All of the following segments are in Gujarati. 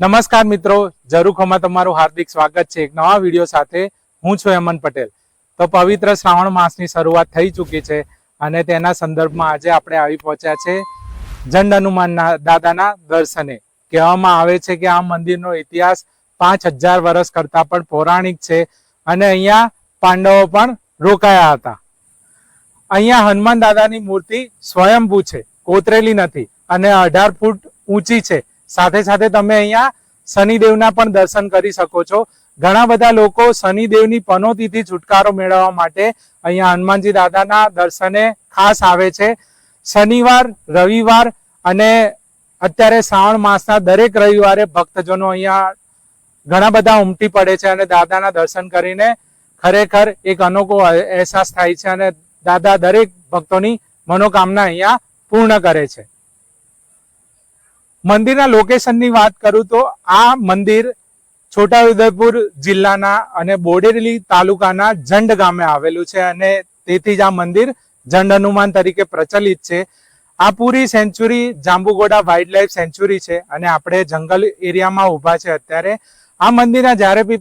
નમસ્કાર મિત્રો જરૂખોમાં તમારું હાર્દિક સ્વાગત છે એક નવા વીડિયો સાથે. હું છું હેમંત પટેલ. તો પવિત્ર શ્રાવણ માસની શરૂઆત થઈ ચૂકી છે અને તેના સંદર્ભમાં આજે આપણે આવી પહોંચ્યા છે જંડ હનુમાનના દાદાના દર્શને. કહેવામાં આવે છે કે આ મંદિરનો ઇતિહાસ પાંચ હજાર વર્ષ કરતા પણ પૌરાણિક છે અને અહીંયા પાંડવો પણ રોકાયા હતા. અહીંયા હનુમાન દાદાની મૂર્તિ સ્વયંભૂ છે, કોતરેલી નથી અને અઢાર ફૂટ ઊંચી છે. સાથે સાથે તમે અહીંયા શનિદેવના પણ દર્શન કરી શકો છો. ઘણા બધા લોકો શનિદેવની પનોતીથી છુટકારો મેળવવા માટે અહીંયા હનુમાનજી દાદાના દર્શને ખાસ આવે છે. શનિવાર, રવિવાર અને અત્યારે શ્રાવણ માસના દરેક રવિવારે ભક્તજનો અહીંયા ઘણા બધા ઉમટી પડે છે અને દાદાના દર્શન કરીને ખરેખર એક અનોખો અહેસાસ થાય છે અને દાદા દરેક ભક્તોની મનોકામના અહીંયા પૂર્ણ કરે છે. મંદિરના લોકેશનની વાત કરું તો આ મંદિર છોટાઉદેપુર જિલ્લાના અને બોડેલી તાલુકાના જંડ ગામે આવેલું છે અને તેથી જ આ મંદિર જંડ હનુમાન તરીકે પ્રચલિત છે. આ પૂરી sanctuary Jambughoda wild life sanctuary છે અને આપણે જંગલ એરિયામાં ઊભા છે અત્યારે. આ મંદિરના જ્યારે બી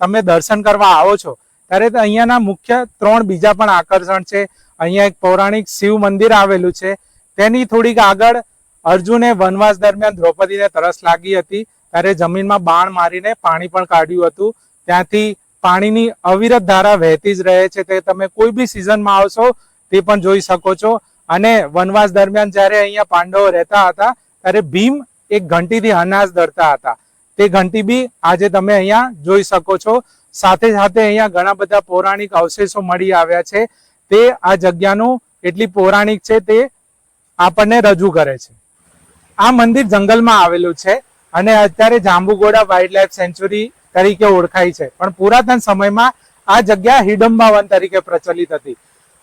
તમે દર્શન કરવા આવો છો, ત્યારે અહીંયાના મુખ્ય ત્રણ બીજા પણ આકર્ષણ છે. અહીંયા એક પૌરાણિક શિવ મંદિર આવેલું છે. તેની થોડીક આગળ અર્જુને વનવાસ દરમિયાન દ્રૌપદીને તરસ લાગી હતી. ત્યારે જમીનમાં બાણ મારીને પાણી પણ કાઢ્યું હતું. ત્યાંથી પાણીની અવિરત ધારા વહેતી જ રહે છે. તે તમે કોઈ બી સિઝનમાં આવશો, તે પણ જોઈ શકો છો. અને વનવાસ દરમિયાન જ્યારે અહીંયા પાંડવો રહેતા હતા, ત્યારે ભીમ એક ઘંટીથી અનાજ દરતા હતા. તે ઘંટી બી આજે તમે અહીંયા જોઈ શકો છો. સાથે સાથે અહીંયા ઘણા બધા પૌરાણિક અવશેષો મળી આવ્યા છે. તે આ જગ્યાનું એટલી પૌરાણિક છે, તે આપણને રજૂ કરે છે. આ મંદિર જંગલમાં આવેલું છે અને અત્યારે જાંબુગોડા વાઇલ્ડ લાઈફ સેન્ચુરી તરીકે ઓળખાય છે. પણ પુરાતન સમયમાં આ જગ્યા હિડમ્બા તરીકે પ્રચલિત હતી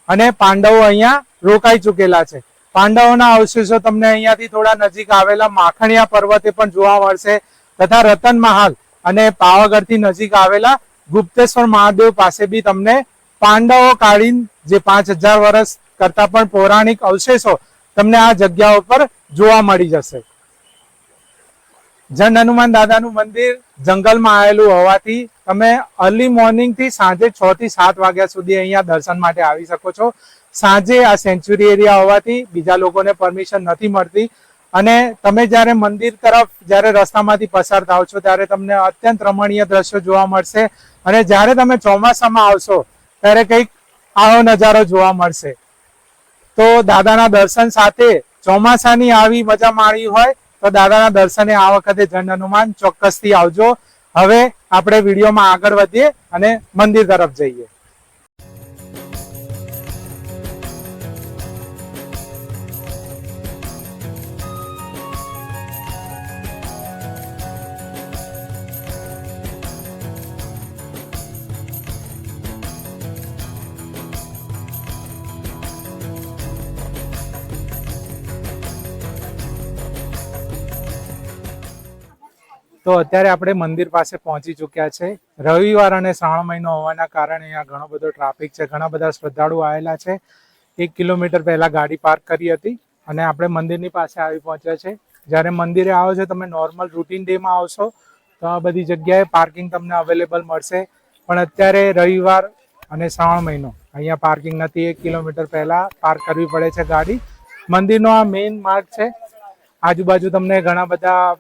અને પાંડવો અહીંયા રોકાઈ ચૂકેલા છે. પાંડવોના અવશેષો તમને અહીંયાથી થોડા નજીક આવેલા માખણિયા પર્વતે પણ જોવા મળશે તથા રતન મહાલ અને પાવાગઢથી નજીક આવેલા ગુપ્તેશ્વર મહાદેવ પાસે બી તમને પાંડવો કાળીન જે પાંચ હજાર વર્ષ કરતા પણ પૌરાણિક અવશેષો તમને આ જગ્યા ઉપર જોવા મળી જશે. જન હનુમાન દાદાનું મંદિર જંગલમાં આવેલું હોવાથી તમે અર્લી મોર્નિંગથી સાંજે છ થી સાત વાગ્યા સુધી અહીંયા દર્શન માટે આવી શકો છો. સાંજે આ સેન્ચુરી એરિયા હોવાથી બીજા લોકોને પરમિશન નથી મળતી. અને તમે જ્યારે મંદિર તરફ જ્યારે રસ્તામાંથી પસાર થાવ છો ત્યારે તમને અત્યંત રમણીય દ્રશ્યો જોવા મળશે. અને જ્યારે તમે ચોમાસામાં આવશો ત્યારે કંઈક આવો નજારો જોવા મળશે. તો દાદાના દર્શન સાથે ચોમાસાની આવી મજા માણી હોય તો દાદાના દર્શને આ વખતે જન હનુમાન ચોક્કસથી આવજો. હવે આપણે વિડીયોમાં આગળ વધીએ અને મંદિર તરફ જઈએ. તો અત્યારે આપણે મંદિર પાસે પહોંચી ચૂક્યા છે. રવિવાર અને શ્રાવણ મહિનો હોવાના કારણે અહીંયા ઘણો બધો ટ્રાફિક છે. ઘણા બધા શ્રદ્ધાળુઓ આવેલા છે. એક કિલોમીટર પહેલા ગાડી પાર્ક કરી હતી અને આપણે મંદિરની પાસે આવી પહોંચ્યા છે. જ્યારે મંદિરે આવો છો, તમે નોર્મલ રૂટીન ડેમાં આવશો, તો આ બધી જગ્યાએ પાર્કિંગ તમને અવેલેબલ મળશે. પણ અત્યારે રવિવાર અને શ્રાવણ મહિનો, અહીંયા પાર્કિંગ નથી. એક કિલોમીટર પહેલા પાર્ક કરવી પડે છે ગાડી. મંદિરનો આ મેઇન માર્ગ છે. આજુબાજુ તમને ઘણા બધા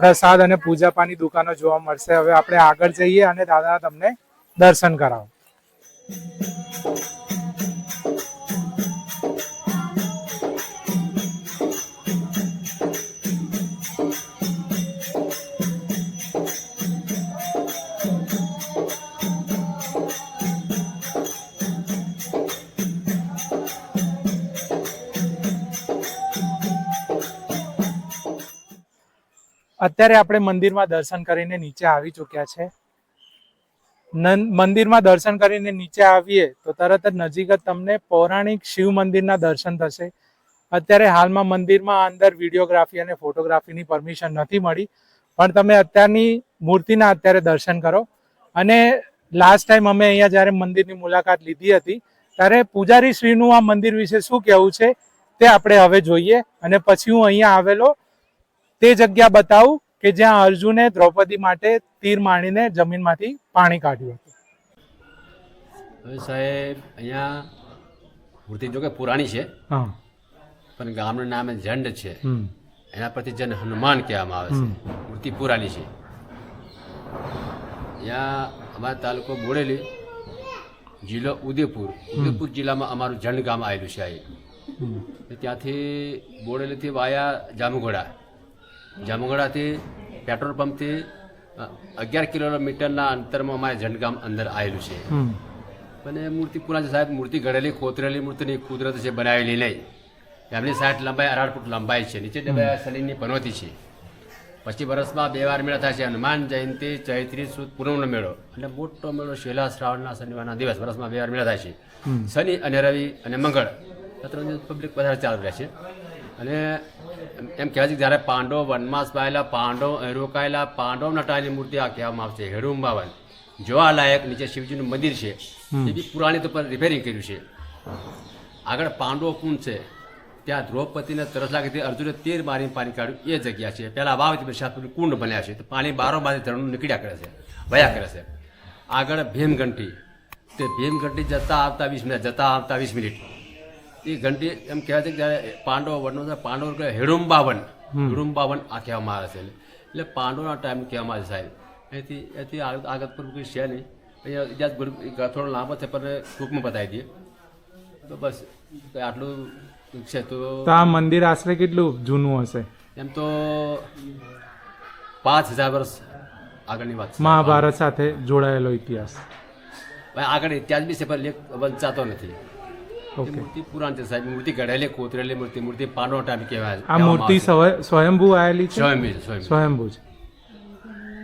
પ્રસાદ અને પૂજા પાની દુકાનો જોવા મળશે. હવે આપણે આગળ જઈએ અને દાદા તમને દર્શન કરાવો. અત્યારે આપણે મંદિરમાં દર્શન કરીને નીચે આવી ચૂક્યા છે. મંદિરમાં દર્શન કરીને નીચે આવીએ તો તરત જ નજીક જ તમને પૌરાણિક શિવ મંદિરના દર્શન થશે. અત્યારે હાલમાં મંદિરમાં અંદર વિડીયોગ્રાફી અને ફોટોગ્રાફીની પરમિશન નથી મળી, પણ તમે અત્યારની મૂર્તિના અત્યારે દર્શન કરો. અને લાસ્ટ ટાઈમ અમે અહીંયા જ્યારે મંદિરની મુલાકાત લીધી હતી, ત્યારે પૂજારી શ્રીનું આ મંદિર વિશે શું કહેવું છે તે આપણે હવે જોઈએ. અને પછી હું અહીંયા આવેલો તે જગ્યા બતાવું કે જ્યાં અર્જુને દ્રૌપદી માટે તીર માણીને જમીનમાંથી પાણી કાઢ્યું હતું. હવે સાહેબ અહીંયા મૂર્તિ જો કે પુરાણી છે પણ ગામનું નામ જંડ છે. એના પરથી જન હનુમાન કહેવામાં આવે છે. મૂર્તિ પુરાણી છે. અહીંયા અમારા તાલુકો બોડેલી જિલ્લો ઉદયપુર ઉદયપુર જિલ્લામાં અમારું જંડ ગામ આવેલું છે અહીં ત્યાંથી બોડેલીથી વાયા જામુગોડા જામુગોડાથી પેટ્રોલ પંપથી અગિયાર કિલોમીટરના અંતરમાં અમારે જંડગામ અંદર આવેલું છે. અને મૂર્તિ પુરા સાહેબ મૂર્તિ ઘડેલી કોતરેલી મૂર્તિની કુદરત છે બનાવેલી નહીં. એમની સાઠ લંબાઈ અઢાર ફૂટ લંબાઈ છે. નીચે ડબ્બા સલીની પનોતી છે. પછી વર્ષમાં બે વાર મેળા થાય છે. હનુમાન જયંતિ ચૈત્રી સુદ પૂનમનો મેળો. એટલે મોટો મેળો શેલા શ્રાવણના શનિવારના દિવસ વર્ષમાં બે વાર મેળા થાય છે. શનિ અને રવિ અને મંગળ ત્રણ દિવસ પબ્લિક વધારે ચાલુ રહે છે. અને એમ- કહેવાય છે જ્યારે પાંડવો વનવાસ પાયેલા પાંડવ રોકાયેલા પાંડવ નટાયેલી મૂર્તિ આ કહેવામાં આવશે હેડુંબાવન જોવાલાયક નીચે શિવજીનું મંદિર છે. એ બી પુરાણી તો રિપેરિંગ કર્યું છે. આગળ પાંડવો કુંડ છે. ત્યાં દ્રૌપદીને તરસ લાગી હતી. અર્જુને તેર મારીને પાણી કાઢ્યું. એ જગ્યા છે. પહેલાં વાવતી પછી સાતપુરનું કુંડ બન્યા છે. તો પાણી બારો બારે ધરણું નીકળ્યા કરે છે. વયા કરે છે. આગળ ભીમઘંટી તે ભીમઘંટી જતા આવતા વીસ મિનિટ જતા આવતા વીસ મિનિટ. એ ઘંટી એમ કહેવાય છે કે જ્યારે પાંડવો વનનો પાંડવ હેડુંબાવન. હેડુંબાવન આ કહેવામાં આવે છે. એટલે પાંડવોના ટાઈમ કહેવામાં આવે છે સાહેબ. એથી એથી આગળ પર કોઈ છે નહીં. અહીંયા ઇતિહાસ ગુરુ થોડો લાંબો છે પણ ટૂંકમાં બતાવી દઈએ. તો બસ આટલું છે તો આ મંદિર આશરે કેટલું જૂનું હશે? એમ તો પાંચ હજાર વર્ષ આગળની વાત મહાભારત સાથે જોડાયેલો ઇતિહાસ. આગળ ઇતિહાસ બી છે પણ લેખ વંચાતો નથી. એ મૂર્તિ પુરાણ છે સાહેબ મૂર્તિ ઘડેલી કોતરેલી મૂર્તિ મૂર્તિ પાંડવો ટાઈમ કહેવાય. આ મૂર્તિ સ્વય- સ્વયંભૂ આવેલી છે? સ્વયંભૂ સ્વયંભૂ. છે.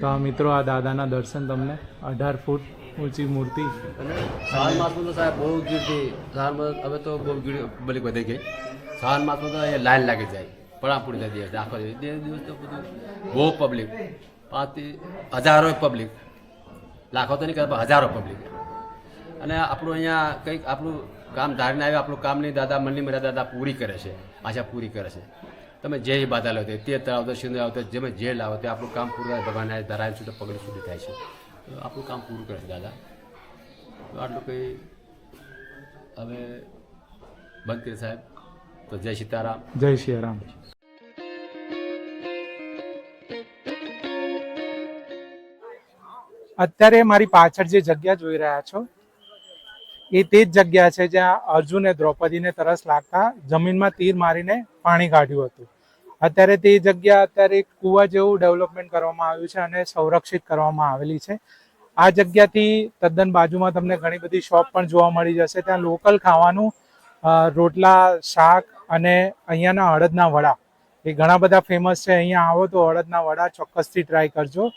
તો આ મિત્રો આ દાદાના દર્શન તમને અઢાર ફૂટ ઊંચી મૂર્તિ. શ્રાવણ માસમાં તો સાહેબ બહુ ગીરથી શ્રાવણ માસ હવે તો બહુ ગીર બલી વધી ગઈ. શ્રાવણ માસમાં તો અહીંયા લાઈન લાગી જાય પડાપુડી જાય દિવસ આખો દિવસ. દિવસ તો બધું બહુ પબ્લિક પાંચથી હજારો પબ્લિક લાખો તો નહીં કરતા હજારો પબ્લિક અને આપણું અહીંયા કંઈક આપણું કામ ધારીને આવ્યા, આપણું કામ નહીં, દાદા મનની મર્યાદા દાદા પૂરી કરે છે, આશા પૂરી કરે છે. તમે જે બાધા લો તે તળાવ તો સિંધુ આવતો જેમે જે લાવો તે આપણું કામ પૂરું થાય ભગવાન ધરાય સુધી પગડ સુધી થાય છે. તો આપણું કામ પૂરું કરે છે, દાદા. તો આટલું કંઈ હવે બંધ સાહેબ. તો જય સીતારામ. જય શ્રી રામ અત્યારે મારી પાછળ જે જગ્યા જોઈ રહ્યા છો એ તે જ જગ્યા છે જ્યાં અર્જુને દ્રૌપદીને તરસ લાગતા જમીનમાં તીર મારીને પાણી કાઢ્યું હતું. અત્યારે તે જગ્યા અત્યારે એક કુવા જેવું ડેવલપમેન્ટ કરવામાં આવ્યું છે અને સંરક્ષિત કરવામાં આવેલી છે. આ જગ્યાથી તદ્દન બાજુમાં તમને ઘણી બધી શોપ પણ જોવા મળી જશે. ત્યાં લોકલ ખાવાનું રોટલા, શાક અને અહીંયાના અડદના વડા. એ ઘણા બધા ફેમસ છે. અહીંયા આવો તો અડદના વડા ચોક્કસથી ટ્રાય કરજો.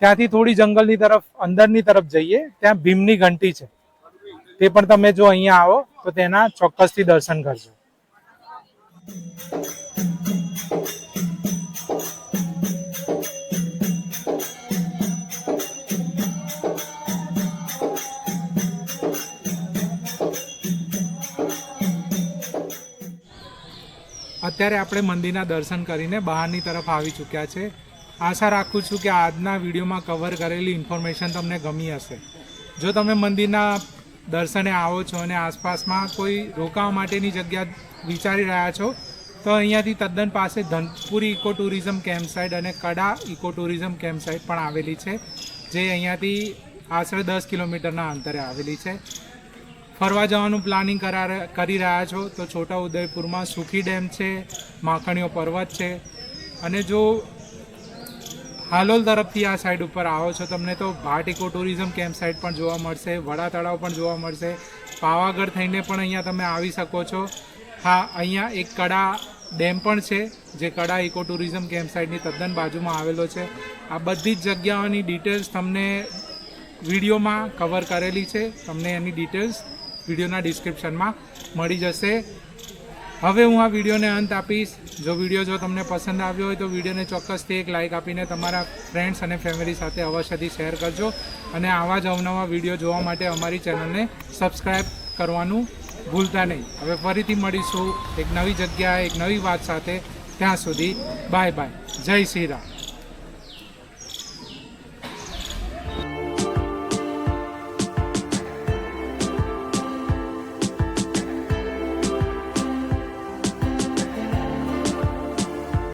ત્યાંથી થોડી જંગલની તરફ, અંદરની તરફ જઈએ. ત્યાં ભીમની ઘંટી છે. તે પણ તમે જો અહીંયા આવો, તો તેના ચોક્કસથી દર્શન કરજો. અત્યારે આપણે મંદિરના દર્શન કરીને બહારની તરફ આવી ચૂક્યા છે. આશા રાખું છું કે આજના વિડીયોમાં કવર કરેલી ઇન્ફોર્મેશન તમને ગમી હશે. જો તમે મંદિરના દર્શને આવો છો અને આસપાસમાં કોઈ રોકાવા માટેની જગ્યા વિચારી રહ્યા છો? તો અહીંયાથી તદ્દન પાસે Dhanpuri eco tourism camp site અને Kada eco tourism camp site પણ આવેલી છે, જે અહીંયાથી આશરે દસ કિલોમીટરના અંતરે આવેલી છે. ફરવા જવાનું પ્લાનિંગ કરા કરી રહ્યા છો તો છોટા ઉદયપુરમાં સુખી ડેમ છે, માખણીઓ પર્વત છે અને જો હાલોલ તરફથી આ સાઈડ ઉપર આવો છો. તમને તો Bhat eco tourism camp site પણ જોવા મળશે વડા તળાવ પણ જોવા મળશે. પાવાગઢ થઈને પણ અહીંયા તમે આવી શકો છો. હા, અહીંયા એક કડા ડેમ પણ છે, જે કડા ઇકો ટુરિઝમ કેમ્પ સાઇટની તદ્દન બાજુમાં આવેલો છે. આ બધી જ જગ્યાઓની ડિટેલ્સ તમને વિડીયોમાં કવર કરેલી છે. તમને એની ડિટેલ્સ વિડીયોના ડિસ્ક્રિપ્શનમાં મળી જશે. હવે હું આ વિડીયોને અંત આપીશ. જો વીડિયો જો તમને પસંદ આવ્યો હોય તો વિડીયોને ચોક્કસથી એક લાઇક આપીને તમારા ફ્રેન્ડ્સ અને ફેમિલી સાથે અવશ્યથી શેર કરજો. અને આવા જ અવનવા વીડિયો જોવા માટે અમારી ચેનલને સબસ્ક્રાઈબ કરવાનું ભૂલતા નહીં. હવે ફરીથી મળીશું એક નવી જગ્યાએ, એક નવી વાત સાથે. ત્યાં સુધી બાય બાય જય શ્રી રામ.